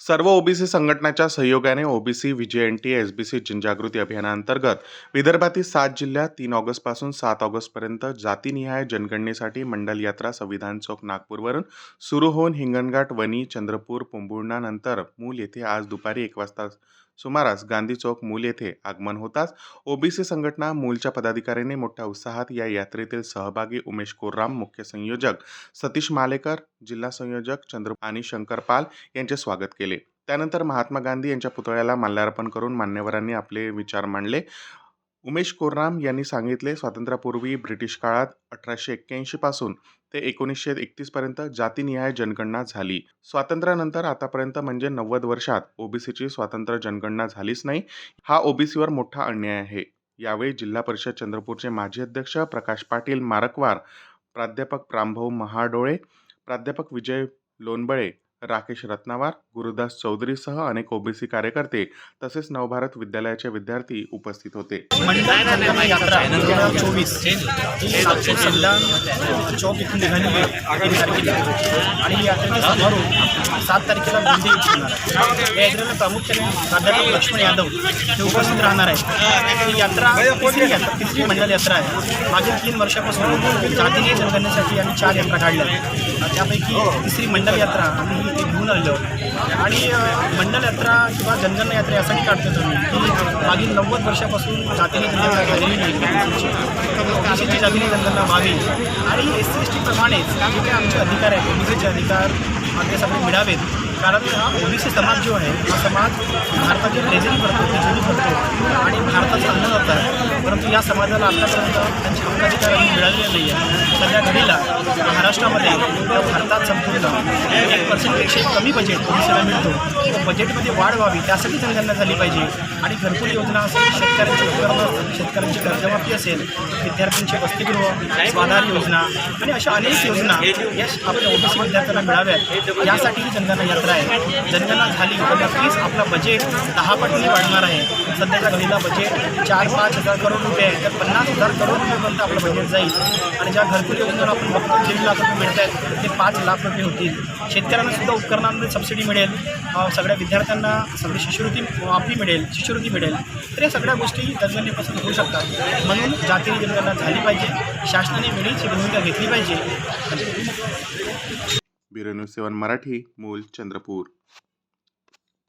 सर्व ओबीसी संघटनाच्या सहयोगाने ओबीसी बी एसबीसी जनजागृती अभियानांतर्गत विदर्भातील सात जिल्ह्यात तीन ऑगस्टपासून सात ऑगस्टपर्यंत जातीनिहाय जनगणनेसाठी मंडल यात्रा संविधान चौक नागपूरवरून सुरू होऊन हिंगणघाट वणी चंद्रपूर पोंभुर्णा नंतर मूल येथे आज दुपारी एक वाजता सुमारास गांधी चौक मूल येथे आगमन होताच ओबीसी संघटना मूलच्या पदाधिकाऱ्यांनी मोठ्या उत्साहात या यात्रेतील सहभागी उमेश कोरराम मुख्य संयोजक सतीश मालेकर जिल्हा संयोजक चंद्र आणि शंकर पाल यांचे स्वागत केले. त्यानंतर महात्मा गांधी यांच्या पुतळ्याला माल्यार्पण करून मान्यवरांनी आपले विचार मांडले. उमेश कोरराम यांनी सांगितले स्वातंत्र्यापूर्वी ब्रिटिश काळात अठराशे एक्क्याऐंशी पासून ते एकोणीसशे एकतीस पर्यंत जातीनिहाय जनगणना झाली. स्वातंत्र्यानंतर आतापर्यंत म्हणजे नव्वद वर्षात ओबीसीची स्वातंत्र्य जनगणना झालीच नाही. हा ओबीसीवर मोठा अन्याय आहे. यावेळी जिल्हा परिषद चंद्रपूरचे माजी अध्यक्ष प्रकाश पाटील मारकवार प्राध्यापक प्रांभव महाडोळे प्राध्यापक विजय लोणबळे राकेश रत्नावार गुरुदास चौधरीसह अनेक ओबीसी कार्यकर्ते तसेच नवभारत विद्यालयाचे विद्यार्थी उपस्थित होते यात्रा चोवीस चौक इथून निघाली तारखेला आणि यात्रेचा सात तारखेला गोंदी या यात्रेला प्रामुख्याने प्राध्यापक लक्ष्मण यादव हे उपस्थित राहणार आहे ही यात्रा तिसरी यात्रा तिसरी मंडल यात्रा आहे मागील तीन वर्षापासून जातीय जनगणनेसाठी आम्ही चार यात्रा काढल्या त्यापैकी तिसरी मंडल यात्रा आम्ही इथे घेऊन आलेलो आणि मंडल यात्रा किंवा जनगणना यात्रा यासाठी काढतो तुम्ही की मागील नव्वद वर्षापासून जातीने जनगणना झालेली नाही. ओबीसीची जनगणना व्हावी. आणि एस सी एस टीप्रमाणेच जे काही आमचे अधिकार आहेत ओबीसीचे अधिकार आम्ही सगळे मिळावेत. कारण हा ओबीसी समाज जो आहे हा समाज भारताची प्रेझेंट करतो करतो. आणि परंतु या समाजाला आतापर्यंत त्यांची हक्काधिकार अजून मिळालेले नाही आहे सध्या घडीला महाराष्ट्रामध्ये किंवा भारतात संपूर्ण एक पर्सेंटपेक्षा कमी बजेट ओबीसीला मिळतो बजेटमध्ये वाढ व्हावी त्यासाठी जनगणना झाली पाहिजे. आणि घरकुल योजना असेल शेतकऱ्यांचे शेतकऱ्यांची कर्जमाफी असेल विद्यार्थ्यांचे वसतिगृह स्वाधार योजना आणि अशा अनेक योजना या आपल्या ओबीसी विद्यार्थ्यांना मिळाव्यात. यासाठी ही जनगणना यात्रा आहे. जनगणना झाली तर नक्कीच आपला बजेट दहा पटीने वाढणार आहे. सध्याच्या घडीला बजेट चार पाच हजार करोड रुपये आहे. तर पन्नास हजार करोड रुपयेपर्यंत आपलं बजेट जाईल. आणि ज्या घरकुल योजनेवर आपण बघतो दीड लाख रुपये मिळत आहेत ते पाच लाख रुपये होतील. शेतकऱ्यांना सुद्धा उपकरणांमध्ये सबसिडी मिळेल. सगळ्या विद्यार्थ्यांना सगळी शिष्यवृत्ती माफी मिळेल शिष्यवृत्ती मिळेल. तर या सगळ्या गोष्टी जनगणनेपासून होऊ शकतात. म्हणून जातीय जनगणना झाली पाहिजे. शासनाने वेळीची भूमिका घेतली पाहिजे. ब्युरो न्यूज सेवन मराठी मूल चंद्रपूर.